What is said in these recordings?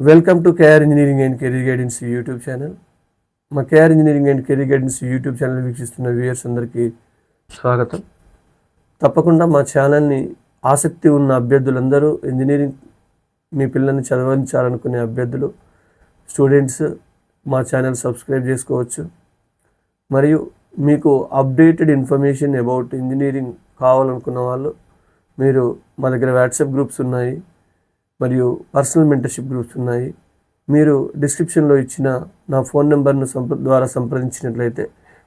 Welcome to KR engineering and career guidance YouTube channel మా KR engineering and career guidance YouTube channel వీక్షిస్తున్న viewers అందరికీ స్వాగతం. తప్పకుండా మా ఛానల్ని ఆసక్తి ఉన్న అభ్యర్థులందరూ ఇంజనీరింగ్ మీ పిల్లల్ని చదవించాలనుకునే అభ్యర్థులు స్టూడెంట్స్ మా ఛానల్ సబ్స్క్రైబ్ చేసుకోవచ్చు. మరియు మీకు అప్డేటెడ్ ఇన్ఫర్మేషన్ అబౌట్ ఇంజనీరింగ్ కావాలనుకున్న వాళ్ళు మీరు మా దగ్గర వాట్సాప్ గ్రూప్స్ ఉన్నాయి. మరియు పర్సనల్ మెంటర్షిప్ గ్రూప్స్ ఉన్నాయి. మీరు డిస్క్రిప్షన్లో ఇచ్చిన నా ఫోన్ నెంబర్ను సంప్ర ద్వారా సంప్రదించినట్లయితే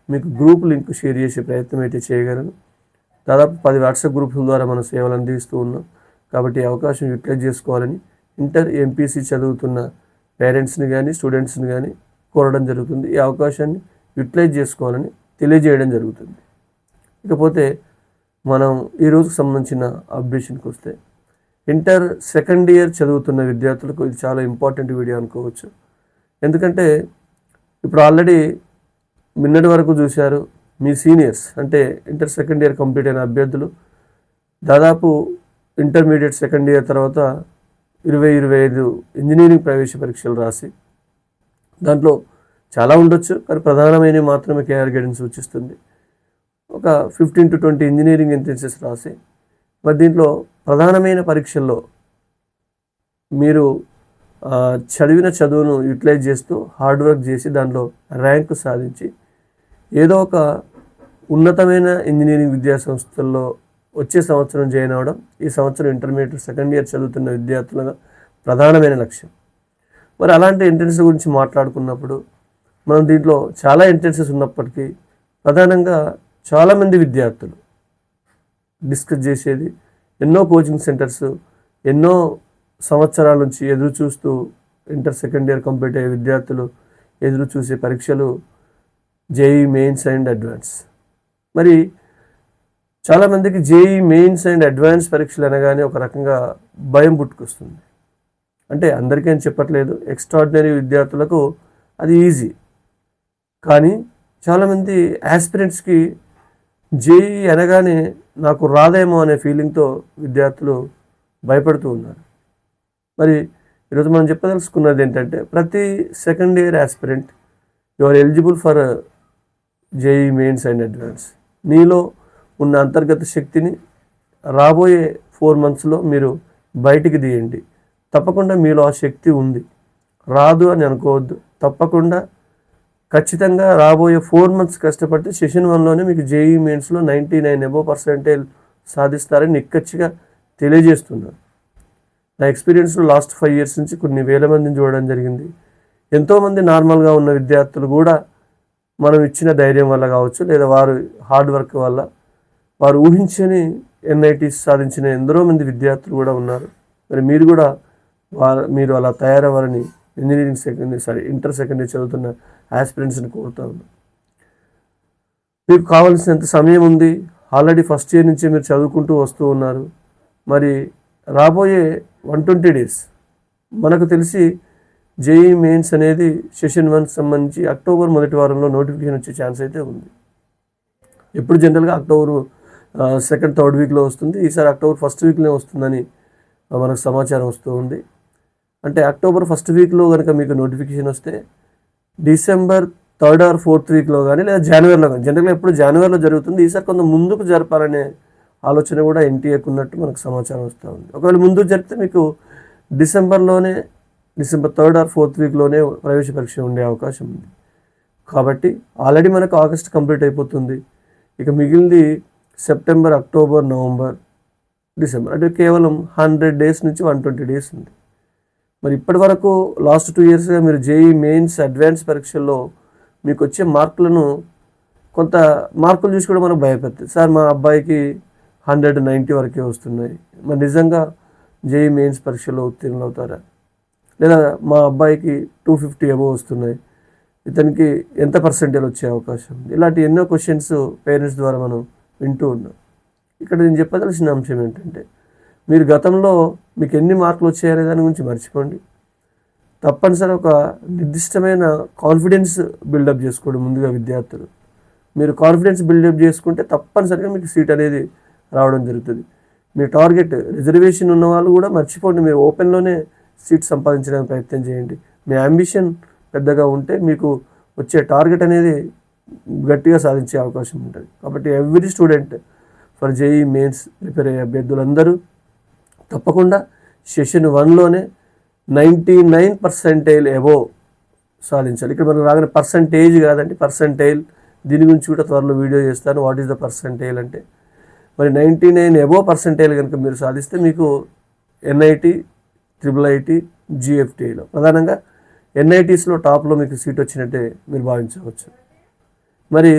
మీకు గ్రూప్ లింక్ షేర్ చేసే ప్రయత్నం అయితే చేయగలను. దాదాపు పది వాట్సాప్ గ్రూపుల ద్వారా మన సేవలు అందిస్తూ ఉన్నాం. కాబట్టి అవకాశం యూటిలైజ్ చేసుకోవాలని ఇంటర్ ఎంపీసీ చదువుతున్న పేరెంట్స్ని కానీ స్టూడెంట్స్ని కానీ కోరడం జరుగుతుంది. ఈ అవకాశాన్ని యూటిలైజ్ చేసుకోవాలని తెలియజేయడం జరుగుతుంది. ఇకపోతే మనం ఈ సంబంధించిన అప్డేషన్కి వస్తే ఇంటర్ సెకండ్ ఇయర్ చదువుతున్న విద్యార్థులకు ఇది చాలా ఇంపార్టెంట్ వీడియో అనుకోవచ్చు. ఎందుకంటే ఇప్పుడు ఆల్రెడీ నిన్నటి వరకు చూశారు మీ సీనియర్స్ అంటే ఇంటర్ సెకండ్ ఇయర్ కంప్లీట్ అయిన అభ్యర్థులు. దాదాపు ఇంటర్మీడియట్ సెకండ్ ఇయర్ తర్వాత ఇరవై ఇరవై ఐదు ఇంజనీరింగ్ ప్రవేశ పరీక్షలు రాసి దాంట్లో చాలా ఉండొచ్చు కానీ ప్రధానమైనవి మాత్రమే కేఆర్ గైడెన్స్ సూచిస్తుంది. ఒక fifteen to twenty engineering entrances రాసి మరి దీంట్లో ప్రధానమైన పరీక్షల్లో మీరు చదివిన చదువును యూటిలైజ్ చేస్తూ హార్డ్ వర్క్ చేసి దాంట్లో ర్యాంకు సాధించి ఏదో ఒక ఉన్నతమైన ఇంజనీరింగ్ విద్యా సంస్థల్లో వచ్చే సంవత్సరం జాయిన్ అవ్వడం ఈ సంవత్సరం ఇంటర్మీడియట్ సెకండ్ ఇయర్ చదువుతున్న విద్యార్థులుగా ప్రధానమైన లక్ష్యం. మరి అలాంటి ఎంట్రెన్స్ గురించి మాట్లాడుకున్నప్పుడు మనం దీంట్లో చాలా ఎంట్రెన్సెస్ ఉన్నప్పటికీ ప్రధానంగా చాలామంది విద్యార్థులు డిస్కస్ చేసేది ఎన్నో కోచింగ్ సెంటర్స్ ఎన్నో సంవత్సరాల నుంచి ఎదురు చూస్తూ ఇంటర్ సెకండ్ ఇయర్ కంప్లీట్ అయ్యే విద్యార్థులు ఎదురు చూసే పరీక్షలు జేఈ మెయిన్స్ అండ్ అడ్వాన్స్ మరి చాలామందికి జేఈ మెయిన్స్ అండ్ అడ్వాన్స్ పరీక్షలు అనగానే ఒక రకంగా భయం పుట్టుకొస్తుంది. అంటే అందరికీ అని చెప్పట్లేదు ఎక్స్ట్రాడినరీ విద్యార్థులకు అది ఈజీ కానీ చాలామంది యాస్పిరెంట్స్కి జేఈ అనగానే నాకు రాదేమో అనే ఫీలింగ్తో విద్యార్థులు భయపడుతూ ఉన్నారు. మరి ఈరోజు మనం చెప్పదలుచుకున్నది ఏంటంటే ప్రతి second year aspirant you are eligible for JEE mains and advance. నీలో ఉన్న అంతర్గత శక్తిని రాబోయే ఫోర్ మంత్స్లో మీరు బయటికి తీయండి. తప్పకుండా మీలో ఆ శక్తి ఉంది. రాదు అని అనుకోవద్దు. తప్పకుండా ఖచ్చితంగా రాబోయే ఫోర్ మంత్స్ కష్టపడితే సెషన్ వన్లోనే మీకు జేఈ మెయిన్స్లో నైంటీ నైన్ ఎబో పర్సెంటేజ్ సాధిస్తారని నిక్కచ్చిగా తెలియజేస్తున్నాను నా ఎక్స్పీరియన్స్లో లాస్ట్ ఫైవ్ ఇయర్స్ నుంచి కొన్ని వేల మందిని చూడడం జరిగింది. ఎంతోమంది నార్మల్గా ఉన్న విద్యార్థులు కూడా మనం ఇచ్చిన ధైర్యం వల్ల కావచ్చు లేదా వారు హార్డ్ వర్క్ వల్ల వారు ఊహించని ఎన్ఐటీస్ సాధించిన ఎందరో మంది విద్యార్థులు కూడా ఉన్నారు. మరి మీరు కూడా వారు మీరు అలా తయారవ్వాలని engineering secondary sorry inter secondary చదువుతున్నారు చదువుతున్న ఆస్పిరెంట్స్ని కోరుతా ఉన్నాను మీకు కావాల్సినంత సమయం ఉంది. ఆల్రెడీ ఫస్ట్ ఇయర్ నుంచి మీరు చదువుకుంటూ వస్తూ ఉన్నారు. మరి రాబోయే వన్ ట్వంటీ డేస్ మనకు తెలిసి జేఈ మెయిన్స్ అనేది సెషన్ వన్ సంబంధించి అక్టోబర్ మొదటి వారంలో నోటిఫికేషన్ వచ్చే ఛాన్స్ అయితే ఉంది. ఎప్పుడు జనరల్గా అక్టోబర్ సెకండ్ థర్డ్ వీక్లో వస్తుంది. ఈసారి అక్టోబర్ ఫస్ట్ వీక్లో వస్తుందని మనకు సమాచారం వస్తూ ఉంది. అంటే అక్టోబర్ ఫస్ట్ వీక్లో కనుక మీకు నోటిఫికేషన్ వస్తే డిసెంబర్ థర్డ్ ఆర్ ఫోర్త్ వీక్లో కానీ లేదా జనవరిలో కానీ జనరల్గా ఎప్పుడు జనవరిలో జరుగుతుంది ఈసారి కొంత ముందుకు జరపాలనే ఆలోచన కూడా ఎన్టీఏకు ఉన్నట్టు మనకు సమాచారం వస్తూ ఉంది. ఒకవేళ ముందు జరిపితే మీకు డిసెంబర్లోనే డిసెంబర్ థర్డ్ ఆర్ ఫోర్త్ వీక్లోనే ప్రవేశ పరీక్ష ఉండే అవకాశం ఉంది. కాబట్టి ఆల్రెడీ మనకు ఆగస్ట్ కంప్లీట్ అయిపోతుంది. ఇక మిగిలింది సెప్టెంబర్ అక్టోబర్ నవంబర్ డిసెంబర్. అంటే కేవలం హండ్రెడ్ డేస్ నుంచి వన్ ట్వంటీ డేస్ ఉంది. మరి ఇప్పటి వరకు లాస్ట్ టూ ఇయర్స్గా మీరు జేఈ మెయిన్స్ అడ్వాన్స్ పరీక్షల్లో మీకు వచ్చే మార్కులను కొంత మార్కులు చూసి కూడా మనకు భయపెడతాయి. సార్ మా అబ్బాయికి హండ్రెడ్ నైంటీ వరకే వస్తున్నాయి. మరి నిజంగా జేఈ మెయిన్స్ పరీక్షలో ఉత్తీర్ణులు అవుతారా? లేదా మా అబ్బాయికి టూ ఫిఫ్టీ అబో వస్తున్నాయి. ఇతనికి ఎంత పర్సెంటేజ్ వచ్చే అవకాశం? ఇలాంటి ఎన్నో క్వశ్చన్స్ పేరెంట్స్ ద్వారా మనం వింటూ ఉన్నాం. ఇక్కడ నేను చెప్పదలసిన అంశం ఏంటంటే మీరు గతంలో మీకు ఎన్ని మార్కులు వచ్చాయనే దాని గురించి మర్చిపోండి. తప్పనిసరి ఒక నిర్దిష్టమైన కాన్ఫిడెన్స్ బిల్డప్ చేసుకోండి ముందుగా విద్యార్థులు. మీరు కాన్ఫిడెన్స్ బిల్డప్ చేసుకుంటే తప్పనిసరిగా మీకు సీట్ అనేది రావడం జరుగుతుంది. మీ టార్గెట్ రిజర్వేషన్ ఉన్న వాళ్ళు కూడా మర్చిపోండి మీరు ఓపెన్లోనే సీట్ సంపాదించడానికి ప్రయత్నం చేయండి. మీ అంబిషన్ పెద్దగా ఉంటే మీకు వచ్చే టార్గెట్ అనేది గట్టిగా సాధించే అవకాశం ఉంటుంది. కాబట్టి every student for JEE mains prepare అయ్యే అభ్యర్థులందరూ తప్పకుండా సెషన్ వన్లోనే నైంటీ నైన్ పర్సెంటైల్ ఎబో సాధించాలి. ఇక్కడ మనకు రాగానే పర్సంటేజ్ కాదండి పర్సంటైల్ దీని గురించి కూడా త్వరలో వీడియో చేస్తాను. వాట్ ఈస్ ద పర్సంటైల్ అంటే మరి నైంటీ నైన్ ఎబో పర్సంటైల్ కనుక మీరు సాధిస్తే మీకు ఎన్ఐటి ట్రిపుల్ ఐటీ జిఎఫ్టీఐలో ప్రధానంగా ఎన్ఐటీస్లో టాప్లో మీకు సీట్ వచ్చినట్టే మీరు భావించవచ్చు. మరి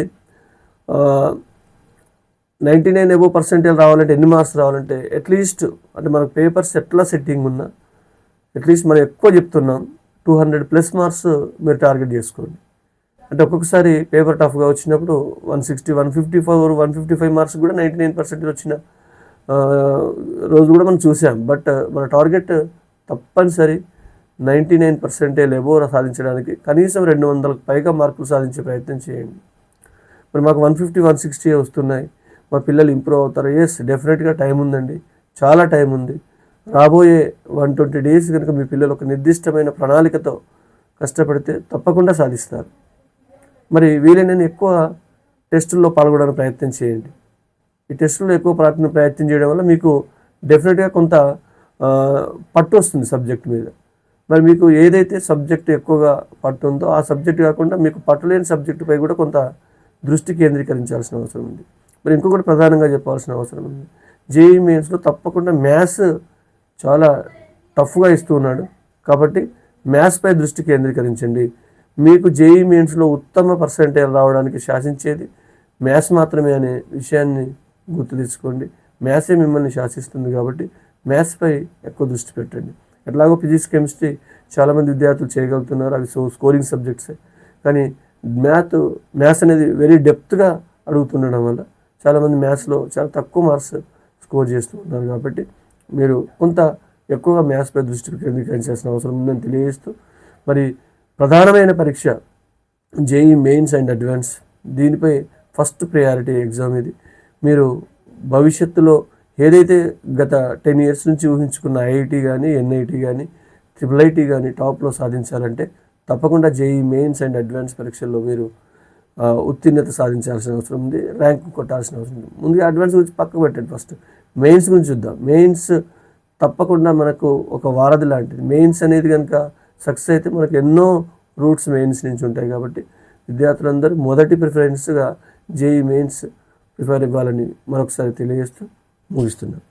నైంటీ నైన్ ఎబో పర్సెంటేజ్ రావాలంటే ఎన్ని మార్క్స్ రావాలంటే అట్లీస్ట్ అంటే మనకు పేపర్స్ ఎట్లా సెట్టింగ్ ఉన్నా అట్లీస్ట్ మనం ఎక్కువ చెప్తున్నాం టూ హండ్రెడ్ ప్లస్ మార్క్స్ మీరు టార్గెట్ చేసుకోండి. అంటే ఒక్కొక్కసారి పేపర్ టఫ్గా వచ్చినప్పుడు one sixty one fifty four one fifty five marks కూడా నైంటీ నైన్ పర్సెంటేజ్ వచ్చిన రోజు కూడా మనం చూసాం. బట్ మన టార్గెట్ తప్పనిసరి నైంటీ నైన్ పర్సెంటేజ్ ఎబో సాధించడానికి కనీసం రెండు వందలకు పైగా మార్కులు సాధించే ప్రయత్నం చేయండి. మరి మాకు వన్ ఫిఫ్టీ వన్ సిక్స్టీ వస్తున్నాయి. మా పిల్లలు ఇంప్రూవ్ అవుతారు. ఎస్ డెఫినెట్గా టైం ఉందండి. చాలా టైం ఉంది. రాబోయే వన్ ట్వంటీ డేస్ కనుక మీ పిల్లలు ఒక నిర్దిష్టమైన ప్రణాళికతో కష్టపడితే తప్పకుండా సాధిస్తారు. మరి వీలైనన్ని ఎక్కువ టెస్టుల్లో పాల్గొనడానికి ప్రయత్నం చేయండి. ఈ టెస్టుల్లో ఎక్కువ ప్రయత్నం ప్రయత్నం చేయడం వల్ల మీకు డెఫినెట్గా కొంత పట్టు వస్తుంది సబ్జెక్ట్ మీద. మరి మీకు ఏదైతే సబ్జెక్ట్ ఎక్కువగా పట్టు ఉందో ఆ సబ్జెక్ట్ కాకుండా మీకు పట్టులేని సబ్జెక్టుపై కూడా కొంత దృష్టి కేంద్రీకరించాల్సిన అవసరం ఉంది. మరి ఇంకొకటి ప్రధానంగా చెప్పాల్సిన అవసరం ఉంది. జేఈ మెయిన్స్లో తప్పకుండా మ్యాథ్స్ చాలా టఫ్గా ఇస్తూ ఉన్నాడు. కాబట్టి మ్యాథ్స్పై దృష్టి కేంద్రీకరించండి. మీకు జేఈ మెయిన్స్లో ఉత్తమ పర్సంటేజ్ రావడానికి శాసించేది మ్యాథ్స్ మాత్రమే అనే విషయాన్ని గుర్తు తెచ్చుకోండి మ్యాథ్సే మిమ్మల్ని శాసిస్తుంది కాబట్టి మ్యాథ్స్పై ఎక్కువ దృష్టి పెట్టండి. ఎట్లాగో ఫిజిక్స్ కెమిస్ట్రీ చాలామంది విద్యార్థులు చేయగలుగుతున్నారు. అవి సో స్కోరింగ్ సబ్జెక్ట్సే కానీ మ్యాథ్ మ్యాథ్స్ అనేది వెరీ డెప్త్గా అడుగుతుండడం వల్ల చాలామంది మ్యాథ్స్లో చాలా తక్కువ మార్క్స్ స్కోర్ చేస్తూ ఉన్నారు కాబట్టి మీరు కొంత ఎక్కువగా మ్యాథ్స్పై దృష్టి కేంద్రీకరించాల్సిన అవసరం ఉందని తెలియజేస్తూ మరి ప్రధానమైన పరీక్ష జేఈ మెయిన్స్ అండ్ అడ్వాన్స్ దీనిపై ఫస్ట్ ప్రయారిటీ ఎగ్జామ్ ఇది. మీరు భవిష్యత్తులో ఏదైతే గత టెన్ ఇయర్స్ నుంచి ఊహించుకున్న ఐఐటి కానీ ఎన్ఐటి కానీ ట్రిపుల్ ఐటీ కానీ టాప్లో సాధించాలంటే తప్పకుండా జేఈ మెయిన్స్ అండ్ అడ్వాన్స్ పరీక్షల్లో మీరు ఉత్తీర్ణత సాధించాల్సిన అవసరం ఉంది ర్యాంక్ కొట్టాల్సిన అవసరం ఉంది. ముందుగా అడ్వాన్స్ గురించి పక్కకు పెట్టండి ఫస్ట్ మెయిన్స్ గురించి చూద్దాం. మెయిన్స్ తప్పకుండా మనకు ఒక వారధి లాంటిది. మెయిన్స్ అనేది కనుక సక్సెస్ అయితే మనకు ఎన్నో రూట్స్ మెయిన్స్ నుంచి ఉంటాయి కాబట్టి విద్యార్థులందరూ మొదటి ప్రిఫరెన్స్గా జేఈ మెయిన్స్ ప్రిఫర్ ఇవ్వాలని మరొకసారి తెలియజేస్తూ ముగిస్తున్నాను.